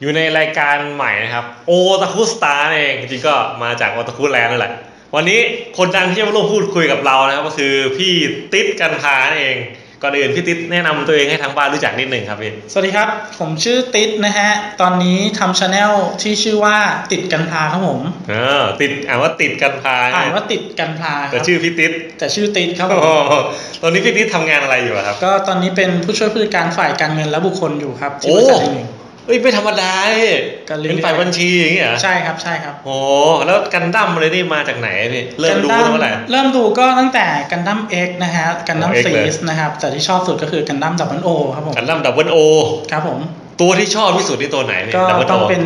อยู่ในรายการใหม่นะครับโอตาคุสตาร์เองจริงๆก็มาจากโอตาคุแลนด์นั่นแหละ วันนี้คนดังที่จะมาร่วมพูดคุยกับเรานะครับ ก็คือพี่ติ๊ดกันพานั่นเองก่อนอื่นพี่ติ๊ดแนะนำตัวเองให้ทางบ้านรู้จักนิดหนึ่งครับพี่สวัสดีครับ ผมชื่อติ๊ดนะฮะ ตอนนี้ทำชาแนลที่ชื่อว่าติดกันพาครับผมเออติดอ่านว่าติดกันพาอ่านว่าติดกันพาคแต่รับชื่อพี่ติ๊ดแต่ชื่อติ๊ดครับผโอ้มโหตอนนี้พี่ติ๊ดทำงานอะไรอยู่อะครับ ก็ตอนนี้เป็นผู้ช่วยผู้จัดการฝ่ายการเงินและบุคคลอยู่ครับที่โอ้บริษัทแห่งหนึ่ง เอ้ยไม่ธรรมดาพี่ก็เรื่อยๆ เป็นฝ่ายบัญชีอย่างเงี้ยเหรอใช่ครับใช่ครับโอ้แล้วกันดั้มอะไรนี่มาจากไหนพี่เริ่มดูกันดั้ตั้งเมื่อไหร่ เริ่มดูก็ตั้งแต่กันดั้มเอ็กนะฮะกันดั้มโอ้ X ซีเลย สนะครับแต่ที่ชอบสุดก็คือกันดั้มดับเบิลโอครับผมกันดั้มดับเบิลโอครับผมตัวที่ชอบที่สุดที่ตัวไหนพี่ก็ดับเบิลต้โอองเป็น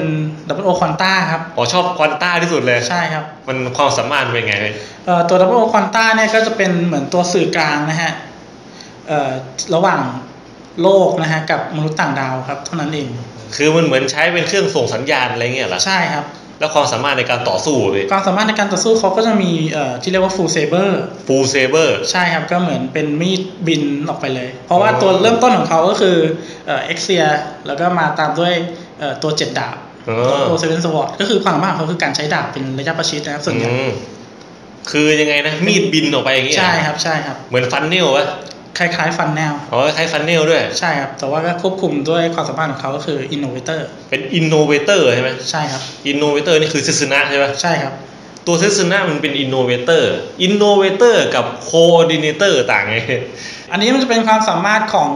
ดับเบิลโอควอนต้าครับอ๋อชอบควอนต้าที่สุดเลย ใช่ครับมันความสามารถเป็นไงพี่เอ่อตัวดับเบิลโอควอนต้าเนี่ยก็จะเป็นเหมือนตัวสื่อกลางนะฮะเอ่อระหว่าง โลกนะฮะกับมนุษย์ต่างดาวครับ เท่านั้นเอง คือมันเหมือนใช้เป็นเครื่องส่งสัญญาณอะไรเงี้ยเหรอใช่ครับ แล้วความสามารถในการต่อสู้พี่ความสามารถในการต่อสู้เขาก็จะมีเอ่อที่เรียกว่า full saber ฟูเซเบอร์ ใช่ครับ ก็เหมือนเป็นมีดบินออกไปเลย เพราะว่าอ๋อตัวเริ่มต้นของเขาก็คือเอ่อเอ็กเซียแล้วก็มาตามด้วยเอ่อตัวเจ็ดดาบเอตัวอเซเว่นสวอตก็คือความสามารถของเขาคือการใช้ดาบเป็นระยะประชิดนะครับส่วนใหญ่อืมคือยังไงนะ มีดบินออกไปอย่างเงี้ยใช่ครับใช่ครับ เหมือนฟันเนลวะ คล้ายๆฟันแนวอ๋อคล้ายฟันเนลด้วย ใช่ครับ แต่ว่าก็ควบคุมด้วยความสามารถของเขาก็คือ innovator เป็นอินโนเวเตอร์ใช่ไหมใช่ครับอินโนเวเตอร์นี่คือซิสนะใช่ไหมใช่ครับ ตัวซิสนะมันเป็นอินโนเวเตอร์อินโนเวเตอร์กับโคออดิเนเตอร์ต่างไงอันนี้มันจะเป็นความสามารถของ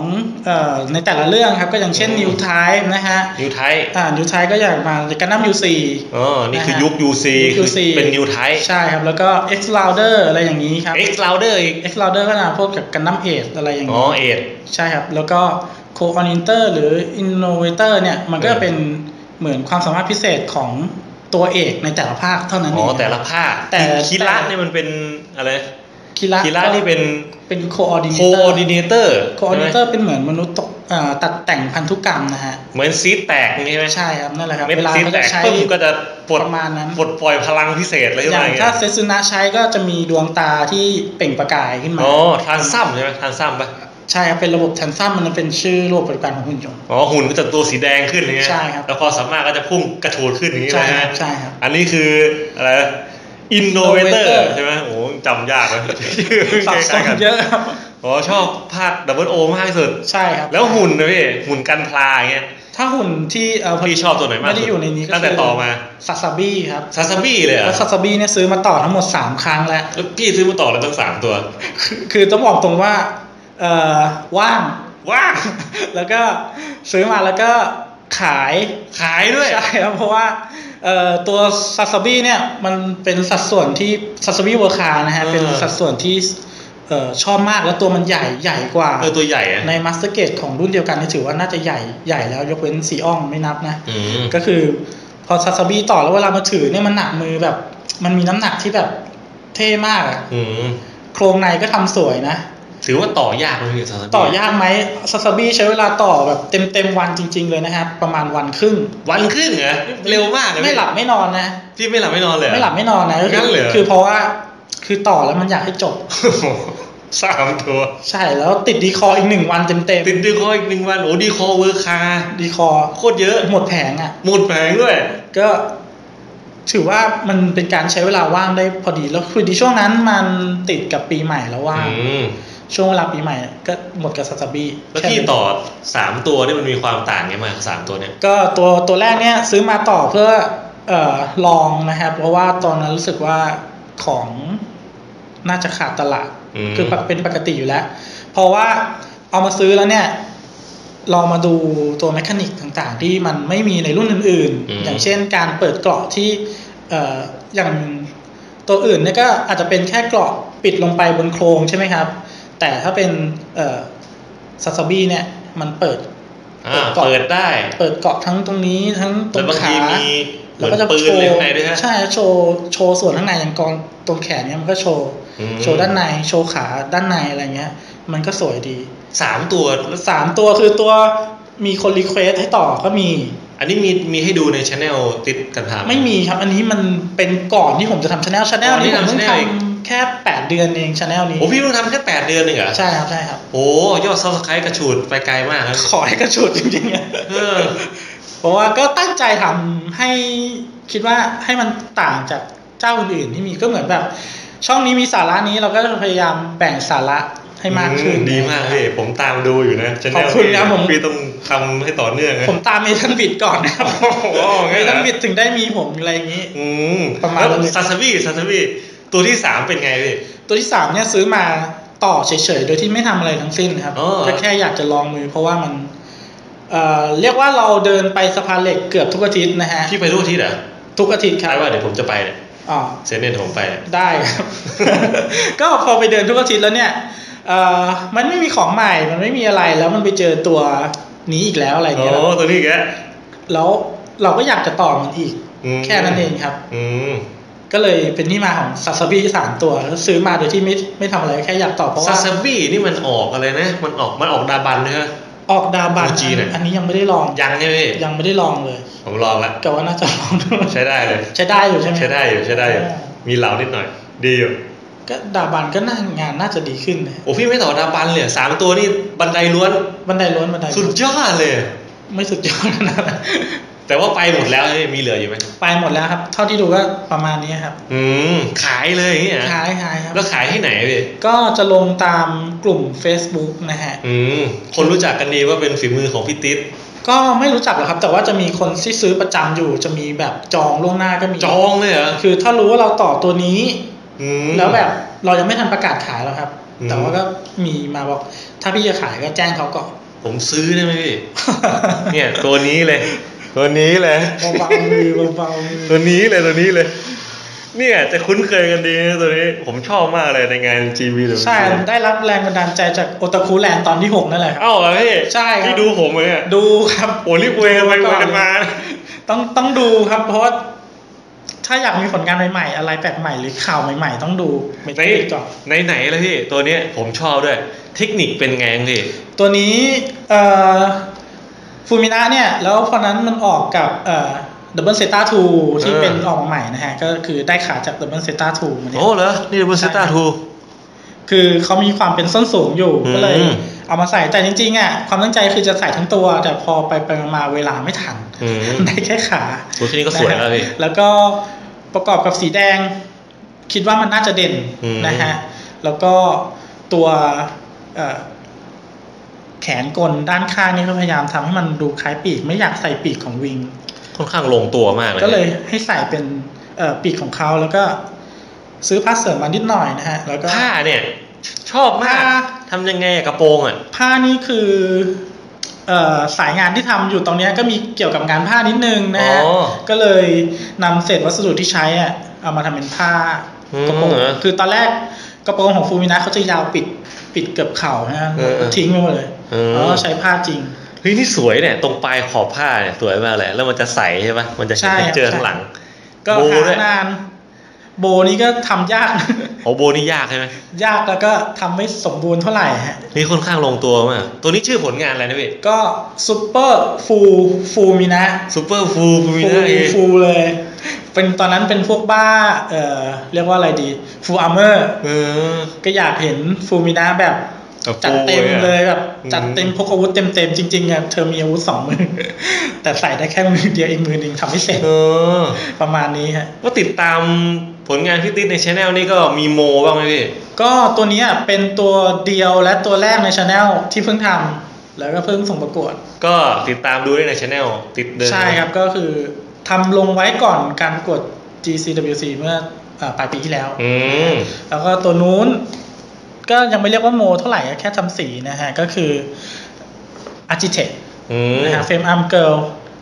เอ่อในแต่ละเรื่องครับ ก็อย่างเช่นอืม New Type นะฮะนิวไทอ่า New Type ก็อย่างมากันดั้ม UC อ๋อ นี่คือนะฮะยุค UC ยุค UC เป็นนิวไทใช่ครับ แล้วก็ X Louder อะไรอย่างนี้ครับ X louder อีก X Louder ก็นะพวกกับกันดั้มเออะไรอย่างอ๋อนี้เอ็ดใช่ครับ แล้วก็ Co Orientor หรือ Innovator เนี่ยมันก็เออเป็นเหมือนความสามารถพิเศษของ ตัวเอกในแต่ละภาคเท่านั้นอ๋เอองแต่ละภาคแต่คิระแต่เนี่ยมันเป็นอะไรคิระคิระนี่เป็นเป็นโค Coordinator ออดิเนเตอร์ Coordinator เป็นเหมือนมนุษย์ตกเอ่อตัดแต่งพันธุกรรมนะฮะ เหมือนซีดแตกนี่ใช่ไหมใช่ครับนั่นแหละครับเม็ดเวลาซีดเขาแตจะกใช้ปึ้มก็จะปลดประมาณนั้นปลดปล่อยพลังพิเศษอะไรขึ้นอย่ามางอย่างถ้าเงี้ยเซซุนะใช้ก็จะมีดวงตาที่เปล่งประกายขึ้นมาอ๋อทรานซัมใช่ไหมทรานซัมปะ ใช่ครับเป็นระบบแทนซัมมันเป็นชื่อระบบปฏิบัติการของหุ่นยนต์อ๋อหุ่นก็จะตัวสีแดงขึ้นอย่างเงี้ยใช่ครับแล้วพอสามารถก็จะพุ่งกระโถนขึ้นอย่างงี้ใช่เลยครันะบใช่ครับอันนี้คืออะไรอินโนเวเตอร์ Innovator ใช่ไหมโอ้จำยากเลยสับสนเยอะครับอ๋อชอบภาคดับเบิลโอมากที่สุดใช่ครับแล้วหุ่นนะพี่หุ่นกันพลาอย่างเงี้ยถ้าหุ่นที่เออพี่ชอบตัวไหนมากไม่ได้อยู่ในนี้ก็ตั้งแต่คืต่อมาซาซาบี้ครับซาซาบิเลยเหรแล้อะวซาซาบี้เนี่ยซื้อมาต่อทั้งหมด 3 ครั้งแล้วแล้วพี่ซื้อมาต่อแล้วตั้งสามตัว คือคือต้องบอกตรงว่าเอ่อ ว่างว้าแล้วก็ซื้อมาแล้วก็ขายขายด้วยใช่ครับเพราะว่าเอ่อตัวซาซาบิเนี่ยมันเป็นสัดส่วนที่ซาซาบิเวอร์คานะฮะเออเป็นสัดส่วนที่เอ่อชอบมากแล้วตัวมันใหญ่ใหญ่กว่าเออตัวใหญ่อะในมาสเตอร์เกตของรุ่นเดียวกันนี่ถือว่าน่าจะใหญ่ใหญ่แล้วยกเว้นซีอองไม่นับนะอืมก็คือพอซาซาบิต่อแล้วเวลามาถือเนี่ยมันหนักมือแบบ มันมีน้ำหนักที่แบบเท่มากอะอืมโครงในก็ทำสวยนะ ถือว่าต่อยากไหมพี่ซาซาบิต่อยากไหมซาซาบิใช้เวลาต่อแบบเต็มเต็มๆวันจริง ๆ เลยนะครับประมาณวันครึ่ง วันครึ่งเหรอเร็วมากเลยไม่หลับไม่นอนนะพี่ไม่หลับไม่นอนเลยเรอไม่หลับไม่นอนนะก็คืงั้นเหรอคือเพราะว่าคือต่อแล้วมันอยากให้จบโอ้โหสามตัว ใช่แล้วติดดีคออีกหนึ่งวันเต็มเต็มติดดีคออีกหนึ่งวันโอ้ดีคอเวอร์คาดีคอโคตรเยอะหมดแผงอะ หมดแผงด้วย ก็ ถือว่ามันเป็นการใช้เวลาว่างได้พอดีแล้วคือดีช่วงนั้นมันติดกับปีใหม่แล้วว่างอืมช่วงเวลาปีใหม่ก็หมดกับซาซาบิแล้วพี่ต่อสามตัวนี่มันมีความต่างไงมางสามตัวเนี่ยก็ตัวตัวแรกเนี่ยซื้อมาต่อเพื่อเอ่อลองนะครับ เพราะว่าตอนนั้นรู้สึกว่าของน่าจะขาดตลาดอืมคือเป็นปกติอยู่แล้ว เพราะว่าเอามาซื้อแล้วเนี่ย ลองมาดูตัวแมคานิกต่างๆ ที่มันไม่มีในรุ่นอื่นอืมๆอย่างเช่นการเปิดเกราะที่เอ่ออย่างตัวอื่นเนี่ยก็อาจจะเป็นแค่เกราะปิดลงไปบนโครงใช่ไหมครับ แต่ถ้าเป็นเอ่อซาซาบิเนี่ยมันเปิดอ่าเปิดเปิดได้ เปิดเกาะทั้งตรงนี้ทั้งตรแล้วงบางขาทีมีเหมืแล้อวนก็จะปืนโชเลยว์ข้างในด้วยฮะใช่โชว์โชว์ส่วนข้างในอย่างกองตรงแขนเนี่ยมันก็โชว์อืม โชว์ด้านในโชว์ขาด้านในอะไรเงี้ย มันก็สวยดีสามตัวแล้วสามตัวคือตัวมีคนรีเควสให้ต่อก็มี อันนี้มีมีให้ดูในช anel ติดกันทำไม่มีครับ อันนี้มันเป็นก่อนที่ผมจะทำชาแนลชาแนลก่อนที่นี้ผมทำเพิ่ง channel ทอีกำแค่แปดเดือนเองชาแนลนี้โอ้พี่เพิ่งทำแค่แปดเดือนเองเหรอใช่ครับใช่ครับโอ้ยอดซับสไครต์กระฉูดไปไกลมากครับขอให้กระชุดจริงๆอะเออเพราะว่าก็ตั้งใจทำให้คิดว่าให้มันต่างจากเจ้าอื่นๆที่มีก็เหมือนแบบ ช่องนี้มีสาระนี้เราก็จะพยายามแบ่งสาระให้มากขึ้นอืดีมากพี่ผมตามดูอยู่นะ channel ขอบคุณครับผมพี่ต้องทำให้ต่อเนื่องนะผมตามเมทันบิดก่อนนะครับโอ้โหเมงั้นเหรทัอนบิดถึงได้มีผมอะไรอย่างนี้ อืมประมาณแล้วนั้นเลยซาซาบิซาซาบิตัวที่สามเป็นไงพี่ตัวที่สามเนี่ยซื้อมาต่อเฉยๆ โดยที่ไม่ทำอะไรทั้งสิ้นครับอ๋อก็แค่อยากจะลองมือเพราะว่ามันเอ่อเรียกว่าเราเดินไปสะพานเหล็กเกือบทุกอาทิตย์นะฮะพี่ไปทุกอาทิตย์เหรอทุกอาทิตย์คใช่รับว่าเดี๋ยวผมจะไปเนี่ยอ๋อ เซนเนตผมไปเนี่ยได้ครับ ก็พอไปเดินทุกอาทิตย์แล้วเนี่ยเอ่อมันไม่มีของใหม่ มันไม่มีอะไรแล้วมันไปเจอตัวนี้อีกแล้วอะไรอย่างโอ้เงี้ยตัวนี้อีกแล้วแล้วเราก็อยากจะต่อมันอีกอืมแค่นั้นเองครับ อืมก็เลยเป็นที่มาของซาซาบิสามตัวแล้วซื้อมาโดยที่ไม่ไม่ทำอะไรแค่อยากต่อเพราะซาว่าซาบินี่มันออกอะไรนะ มันออกมันออกดาบันนะฮะ ออกดาบัน OG เนี่ยอันนี้ยังไม่ได้ลองยังใช่ไหมพี่ยังไม่ได้ลองเลย ผมลองแล้วแต่ว่าน่าจะลองด้วยใช้ได้เลย ใช้ได้อยู่ใช่ไหมใช้ได้อยู่ใช้ได้อยู่อ๋อมีเหลานิดหน่อย ดีอยู่ก็ดาบันก็น่างานน่าจะดีขึ้นนะโอ้พี่ไม่ต่อดาบันเลยสามตัวนี่บันไดล้วนบันไดล้วนบันไดล้วนสุดยอดเลย ไม่สุดยอดนะ แต่ว่าไปหมดแล้วใช่ไหมมีเหลืออยู่ไหมไปหมดแล้วครับ เท่าที่ดูก็ประมาณนี้ครับ อืมขายเลยอย่างเงี้ยขายขายครับ แล้วขายที่ไหนพี่ก็จะลงตามกลุ่ม Facebook นะฮะ อืมคนรู้จักกันดีว่าเป็นฝีมือของพี่ติ๊ดก็ไม่รู้จักหรอกครับ แต่ว่าจะมีคนที่ซื้อประจำอยู่ จะมีแบบจองล่วงหน้าก็มีจองเลยเหรอคือถ้ารู้ว่าเราต่อตัวนี้อืมแล้วแบบเรายังไม่ทันประกาศขายหรอกครับอืมแต่ว่าก็มีมาบอก ถ้าพี่จะขายก็แจ้งเขาก่อนผมซื้อได้ไหมพี่เนี่ยตัวนี้เลย ตัวนี้เลยเบาๆมือเบาๆมือตัวนี้เลยตัวนี้เลย เนี่ยจะคุ้นเคยกันดีนะตัวนี้ผมชอบมากเลยในงาน GB หรือใช่ได้รับแรงบันดาลใจจากโอตาคุแลนด์ตอนที่6นั่นแหละครับเอ้าเหรอพี่ใช่ครับพี่ดูผมเลยเนี่ยดูครับโอ้นี่อวยกันไปอวยกันมา ต้องต้องดูครับเพราะว่าถ้าอยากมีผลงานใหม่ๆ อะไรแปลกใหม่หรือข่าวใหม่ๆ ต้องดูเมในทัลก่อนในไหนเลยพี่ ตัวเนี้ยผมชอบด้วย เทคนิคเป็นไงพี่ ตัวนี้เอ่อ ฟูมินะเนี่ย แล้วพอนั้นมันออกกับเอ่อดับเบิลเซต้าทูที่เออเป็นออกมาใหม่นะฮะ ก็คือได้ขาจากดับเบิลเซต้าทูมาเนี่ยโอ้เหรอ นี่เบอร์เซต้าทูคือเขามีความเป็นส้นสูงอยู่อืมก็เลย เอามาใส่แต่จริงๆอะความตั้งใจคือจะใส่ทั้งตัว แต่พอไปไปมาๆเวลาไม่ทันอืมได้แค่ขาตัวที่นี่ก็สวยแล้วพี่แล้วก็ประกอบกับสีแดง คิดว่ามันน่าจะเด่นอืมนะฮะ แล้วก็ตัวเอ่อ แขนกลด้านข้างนี่ก็พยายามทำให้มันดูคล้ายปีก ไม่อยากใส่ปีกของวิง ค่อนข้างลงตัวมากเลย ก็เลยให้ใส่เป็นเอ่อปีกของเขาแล้วก็ ซื้อผ้าเสริมมานิดหน่อยนะฮะ แล้วก็ผ้าเนี่ย ชอบมากผ้าทำยังไงอะกระโปรงอะ ผ้านี่คือเอ่อสายงานที่ทำอยู่ตรงเนี้ยก็มีเกี่ยวกับงานผ้านิดนึงนะฮะอ๋อก็เลยนำเศษวัสดุที่ใช้อะเอามาทำเป็นผ้าอืมกระโปรงเหรอคือตอนแรกกระโปรงของฟูมินะเขาจะยาวปิดปิดเกือบเข่านะฮะเออเออทิ้งไปหมดเลยเออ แล้วก็ใช้ผ้าจริงเฮ้ยนี่สวยเนี่ย ตรงปลายขอบผ้าเนี่ยสวยมากเลยแล้วมันจะใสใช่ปะมันจะใช่เห็นครับเจอใช่ข้างหลัง ก็โบหาด้วยนานโบนี้ก็ทำยากโอ้โบนี่ยากใช่ไหมยากแล้วก็ทำไม่สมบูรณ์เท่าไหร่ฮะนี่ค่อนข้างลงตัวมาก ตัวนี้ชื่อผลงานอะไรนะพี่ ก็ซูเปอร์ฟูฟูมินะซูเปอร์ฟูมีฟูนะเองฟูเลย เป็นตอนนั้นเป็นพวกบ้า เอ่อ เรียกว่าอะไรดี ฟูอาร์เมอร์เออก็อยากเห็นฟูมินะแบบแบบ จัดเต็มฟูเลยอะเลยแบบอืมจัดเต็มพกอาวุธเต็มเต็มๆจริงๆอะเธอมีอาวุธสองมือ แต่ใส่ได้แค่มือเดียวอีกมือหนึ่งทำไม่เสร็จเออประมาณนี้ฮะก็ติดตามผลงานพี่ติ๊ดในช anel นี่ก็มีโมบ้างไหมพี่ ก็ตัวเนี้ยเป็นตัวเดียวและตัวแรกในช anel ที่เพิ่งทำแล้วก็เพิ่งส่งประกวด ก็ติดตามดูได้ในช anel ติดเดินใช่ครับก็คือทำลงไว้ก่อนการประกวด GCWC เมื่ออ่าปลายปีที่แล้วอืมแล้วก็ตัวนู้น ก็ยังไม่เรียกว่าโมเท่าไหร่แค่ทำสีนะฮะ ก็คือ Architect อืมนะฮะเฟมอัมเกิล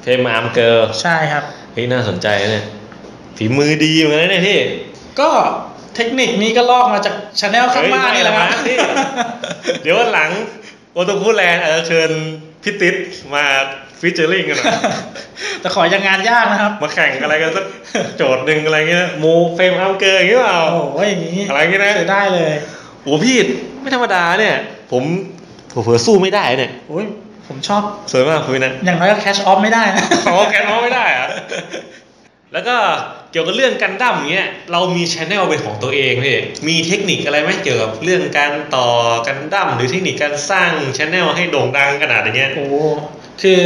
เฟรมอาร์มเกิร์ลใช่ครับเฮ้ยน่าสนใจนะเนี่ยฝีมือดีเหมือนกันนะเนี่ยพี่ก็เทคนิคนี้ก็ลอกมาจากชาแนลข้างบ้านนี่แหละครับเฮ้ยไม่หรอกนะเดี๋ยววันหลังโอโตคุแลนด์อาจจะเชิญพี่ติ๊ดมาฟิชเจอริงกันหน่อยแต่ขอยังงานยากนะครับ มาแข่งอะไรกันสักโจทย์หนึ่งอะไรเงี้ยโมเฟรมอาร์มเกิร์ลอย่างเงี้ยเปล่าโอ้โหอย่างนี้อะไรอย่างงี้นะเคยได้เลย โอ้พี่ไม่ธรรมดาเนี่ย ผมเผื่อๆสู้ไม่ได้เนี่ยโอ้ยผมชอบสวยมากคุยนะอย่างน้อยก็แคชออฟไม่ได้นะขอแกนเอาไม่ได้อะแล้วก็เกี่ยวกับเรื่องกันดั้มเงี้ยเรามีชแนลเป็นของตัวเองพี่มีเทคนิคอะไรไหมเกี่ยวกับเรื่องการต่อกันดั้มหรือเทคนิคการสร้างชแนลให้โด่งดังขนาดอย่างเงี้ยโอ้คือ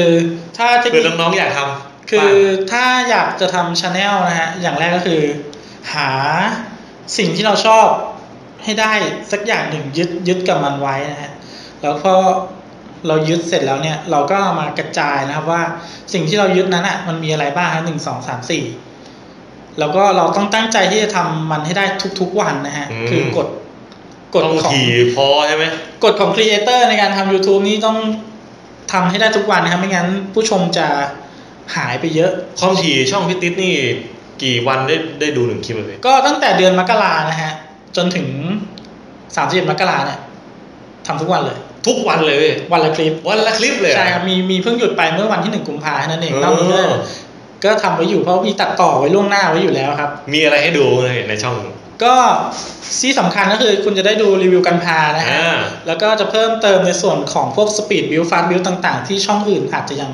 ถ้าเทคเผื่นิอคน้องๆอยากทำคือถ้าอยากจะทำชาแนลนะฮะอย่างแรกก็คือ หาสิ่งที่เราชอบ ให้ได้สักอย่างหนึ่งยึดยึดกับมันไว้นะฮะแล้วพอเรายึดเสร็จแล้วเนี่ย เราก็เอามากระจายนะครับว่าสิ่งที่เรายึดนั้นอะมันมีอะไรบ้างฮะหนึ่งสองสามสี่แล้วก็เราต้องตั้งใจที่จะทำมันให้ได้ทุกๆวันนะฮะอืมคือกฎกฎต้องของถี่พอใช่ไหมกฎของครีเอเตอร์ในการทำ YouTube นี่ต้องทำให้ได้ทุกวันนะครับ ไม่งั้นผู้ชมจะหายไปเยอะ ความถี่ช่องพิติสนี่ กี่วันได้ได้ดูหนึ่งคลิปเลยก็ตั้งแต่เดือนมกรานะฮะ จนถึงสามสิบมกราเนี่ยทำทุกวันเลย ทุกวันเลยเว้ยวันละคลิป วันละคลิปเลยเหอใช่ครับมีมีเพิ่งหยุดไปเมื่อวันที่หนึ่งกุมภาพันธ์นั่นเองนอกนี้ก็เออก็ทำไว้อยู่เพราะมีตัดต่อไว้ล่วงหน้าไว้อยู่แล้วครับ มีอะไรให้ดูเลยในช่อง ก็ที่สำคัญก็คือคุณจะได้ดูรีวิวกันพานะฮะอ่าแล้วก็จะเพิ่มเติมในส่วนของพวกสปีดบิวฟาสบิวต่างๆ ที่ช่องอื่นอาจจะยัง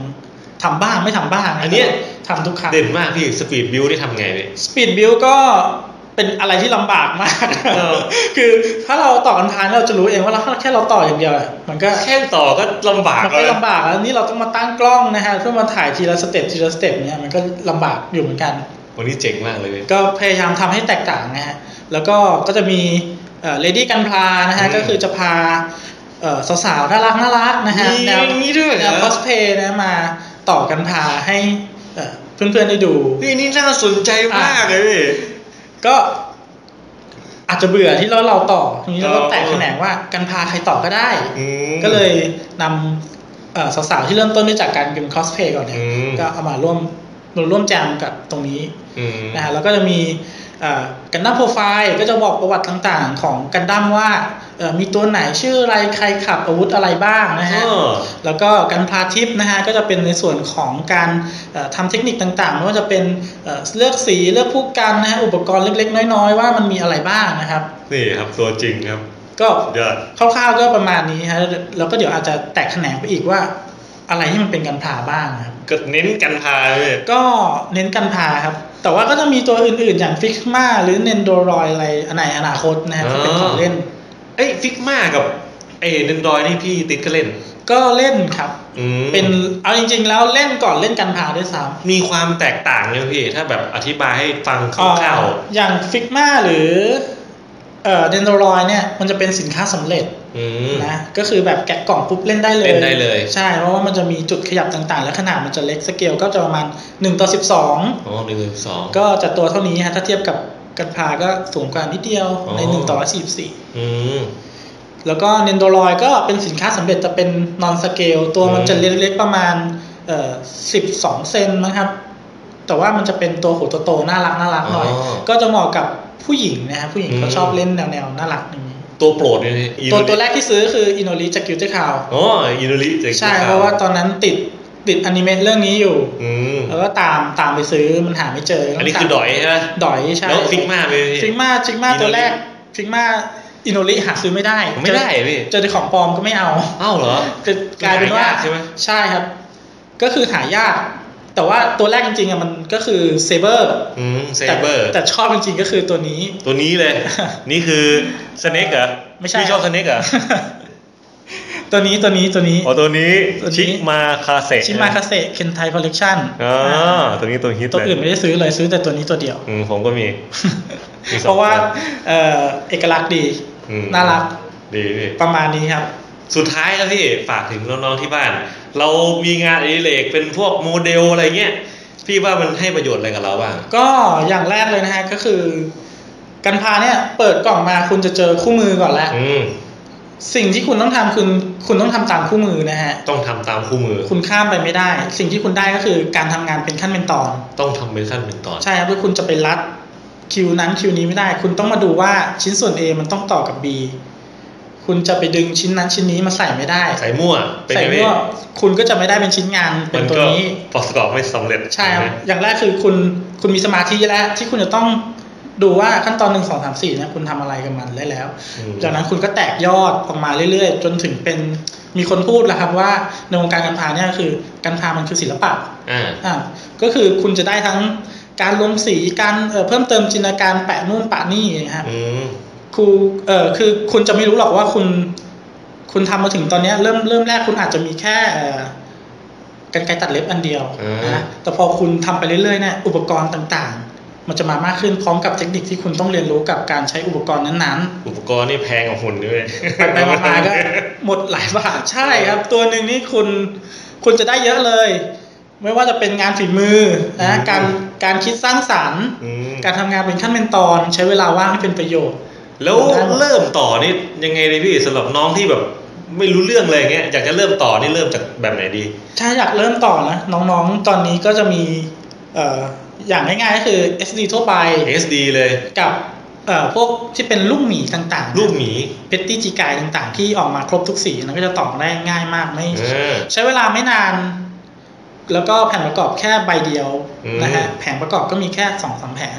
ทำบ้างไม่ทำบ้างะอันเนี้ยทำทุกครั้งเด่นมากพี่สปีดบิวที่ทำไงพี่สปีดบิวก็ เป็นอะไรที่ลำบากมากเออคือถ้าเราต่อกันทานเราจะรู้เองว่าเราแค่เราต่ออย่างเดียวอะมันก็แค่ต่อก็ลำบากมันแล้ก็วลำบากแล้วนี่เราต้องมาตั้งกล้องนะฮะเพื่อมาถ่ายทีละสเต็ปทีละสเต็ปเนี่ยมันก็ลำบากอยู่เหมือนกันวันนี้เจ๋งมากเลยพี่ก็พยายามทำให้แตกต่างนะฮะแล้วก็ก็จะมีเลดี้กันพลานะฮะอืมก็คือจะพาเอ่อสาวๆน่ารักน่ารักนะฮะมีแนวอย่างนี้ด้วยเหรอแนวคอสเพย์นะมาต่อกันพาให้เอ่อเพื่อนๆได้ดูพี่นี่น่าสนใจมากเลยพี่ ก็อาจจะเบื่อที่เราเราต่อทีนี้เราก็แตกแขนงว่ากันพาใครต่อก็ได้ ก็เลยนำสาวๆที่เริ่มต้นด้วยจากการเป็นคอสเพย์ก่อนเนี่ยก็เอามาร่วมมาร่วมแจมกับตรงนี้ นะฮะแล้วก็จะมีกันดั้มโปรไฟล์ก็จะบอกประวัติต่างๆ ของกันดั้มว่าเอ่อมีตัวไหนชื่ออะไรใครขับอาวุธอะไรบ้างนะฮะเออแล้วก็กันพาทิปนะฮะก็จะเป็นในส่วนของการเอ่อทำเทคนิคต่างๆไม่ว่าจะเป็นเอ่อเลือกสีเลือกผู้กันนะฮะอุปกรณ์เล็กๆ น้อยๆ ว่ามันมีอะไรบ้างนะครับนี่ครับตัวจริงครับ ก็ยอดคร่าวๆก็ประมาณนี้ฮะแล้วก็เดี๋ยวอาจจะแตกแขนงไปอีกว่า อะไรที่มันเป็นกันพาบ้างนะครับก็เน้นกันพาเลยก็เน้นกันพาครับ แต่ว่าก็จะมีตัวอื่นๆ อย่างฟิกมาหรือ Nendoroid อะไรอันไหนอนาคตนะฮะที่เป็นของเล่น เอ้ยฟิกมากับเอ้เดนดอยนี่พี่ติ๊กก็เล่น ก็เล่นครับอืมเป็นเอาจริง ๆ แล้วเล่นก่อนเล่นกันพาด้วยซ้ำมีความแตกต่างเลยพี่ถ้าแบบอธิบายให้ฟังคอ่าร่าวอย่างฟิกมาหรือ เอ่อ Nendoroid เนี่ยมันจะเป็นสินค้าสำเร็จๆอืมนะก็คือแบบแกะกล่องปุ๊บเล่นได้เลยเล่นได้เลย ใช่เพราะว่ามันจะมีจุดขยับต่างๆ และขนาดมันจะเล็กสเกลก็จะประมาณ1ต่อ12อ๋อหนึ่งสองก็จะตัวเท่านี้ฮะถ้าเทียบกับกันพาก็สูงกว่านิดเดียวอ๋อใน1ต่อ44อืมแล้วก็ Nendoroid ก็เป็นสินค้าสำเร็จจะเป็น non scale ตัวมันอืมจะเล็กๆประมาณเอ่อ12เซนนะครับ แต่ว่ามันจะเป็นตัวหัวโตๆน่ารักน่ารักหน่อย ก็จะเหมาะกับ ผู้หญิงนะครับผู้หญิงเขาชอบเล่นแนวๆน่ารักอย่างนี้ตัวโปรดเนี่ยพี่อิตัวโนริตัวแรกที่ซื้อคืออินโนริจากกิวเตอร์คาวอ๋ออินโนริจากใช่เพราะว่าตอนนั้นติดติดอนิเมะเรื่องนี้อยู่อืมแล้วก็ตามตามไปซื้อมันหาไม่เจออัอันนี้คือดอยใช่ไหมดอยใช่แล้วฟิกมาไปพี่ฟิกมาฟิกมาอินโนริตัวแรกฟิกมาอินโนริหาซื้อไม่ได้ไม่ได้พี่เจอในของปลอมก็ไม่เอาเอ้าเหรอจะกลายเป็นว่าหายากใช่ไหมใช่ครับ ก็คือหายาก แต่ว่าตัวแรกจริงๆอะมันก็คือเซเบอร์อืมเซเบอร์แต่ชอบจริงๆก็คือตัวนี้ ตัวนี้เลย นี่คือสเน็กเหรอไม่ใช่พี่ชอบสเน็กเหรอตัวนี้ตัวนี้ตัวนี้อ๋อตัวนี้ตัวนี้ชิมาคาเซชิมาคาเซเคนไทคอลเลกชันอ๋อตัวนี้ตัวฮิตตัวเลยอื่นไม่ได้ซื้อเลยซื้อแต่ตัวนี้ตัวเดียวอืมผมก็มีมีสองเพราะว่าตัวเอ่อเอกลักษณ์ดีอืมน่ารักดีพี่ประมาณนี้ครับ สุดท้ายครับพี่ฝากถึงน้องๆที่บ้าน เรามีงานอดิเรกเป็นพวกโมเดลอะไรเงี้ยพี่ว่ามันให้ประโยชน์อะไรกับเราบ้างก็อย่างแรกเลยนะฮะก็คือ กันพาเนี่ยเปิดกล่องมาคุณจะเจอคู่มือก่อนแล้วอืมสิ่งที่คุณต้องทำคือคุณต้องทำตามคู่มือนะฮะ ต้องทำตามคู่มือ คุณข้ามไปไม่ได้ สิ่งที่คุณได้ก็คือการทำงานเป็นขั้นเป็นตอน ต้องทำเป็นขั้นเป็นตอน ใช่ครับคือคุณจะไปรัดคิวนั้นคิวนี้ไม่ได้ คุณต้องมาดูว่าชิ้นส่วน A มันต้องต่อกับ B คุณจะไปดึงชิ้นนั้นชิ้นนี้มาใส่ไม่ได้ ใส่มั่วเป็นใส่ไงมั่พี่วคุณก็จะไม่ได้เป็นชิ้นงานเป็มันนตัวก็นี้ประกอบไม่สำเร็จใช่ครับไหมอย่างแรกคือคุณคุณมีสมาธิแล้ว ที่คุณจะต้องดูว่าขั้นตอนหนึ่งสองสามสี่เนี่ยคุณทำอะไรกับมันได้แล้วอืมจากนั้นคุณก็แตกยอดออกมาเรื่อยๆ จนถึงเป็นมีคนพูดแล้วครับว่าในวงการการพาเนี่ยคือการพามันคือศิลปะอ่าอ่าก็คือคุณจะได้ทั้งการลงสีการเอ่อเพิ่มเติมจินตนาการแปะนู่นแปะนี่นะครับอืม ครูเอ่อคือคุณจะไม่รู้หรอกว่าคุณ คุณทำมาถึงตอนเนี้ยเริ่มเริ่มแรกคุณอาจจะมีแค่เอ่อกันไกรตัดเล็บอันเดียวอ่านนะแต่พอคุณทำไปเรื่อยๆเนี่ยอุปกรณ์ต่างๆ มันจะมามากขึ้นพร้อมกับเทคนิคที่คุณต้องเรียนรู้กับการใช้อุปกรณ์นั้นๆ อุปกรณ์นี่แพงกว่าหุ่นด้วยไปๆมาๆก็หมดหลายบาทใช่ครับ ตัวหนึ่งนี่คุณคุณจะได้เยอะเลย ไม่ว่าจะเป็นงานฝีมืออืนะมการการคิดสร้างสรรค์อืมการทำงานเป็นขั้นเป็นตอน ใช้เวลาว่างให้เป็นประโยชน์ แล้วเริ่มต่อนี่ยังไงดีพี่สำหรับน้องที่แบบไม่รู้เรื่องเลยอย่างเงี้ยอยากจะเริ่มต่อนี่เริ่มจากแบบไหนดี ถ้าอยากเริ่มต่อนะน้องๆตอนนี้ก็จะมีเอ่ออย่างง่ายๆก็คือ SD ทั่วไป SD เลยกับเอ่อพวกที่เป็นลูกหมีต่างๆรูปหมีเพตตี้จีกายต่างๆ ที่ออกมาครบทุกสีนะก็จะต่อได้ง่ายมากไม่เออใช้เวลาไม่นาน แล้วก็แผ่นประกอบแค่ใบเดียวอืมนะฮะแผงประกอบก็มีแค่สองสามแผง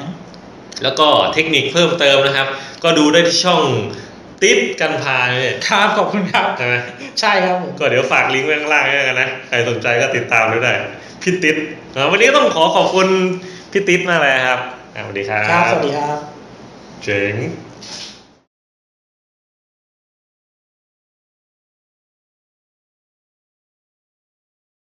แล้วก็เทคนิคเพิ่มเติมนะครับ ก็ดูได้ที่ช่องติ๊บกันพาเนี่ยครับขอบคุณครับใช่ไหมใช่ครับผมก็เดี๋ยวฝากลิงก์ไว้ข้างล่างให้กันนะใครสนใจก็ติดตามดูได้พี่ติ๊ดอ่าวันนี้ต้องขอขอบคุณพี่ติ๊ดมากเลยครับอ่าสวัสดีครับครับสวัสดีครับเจ๋ง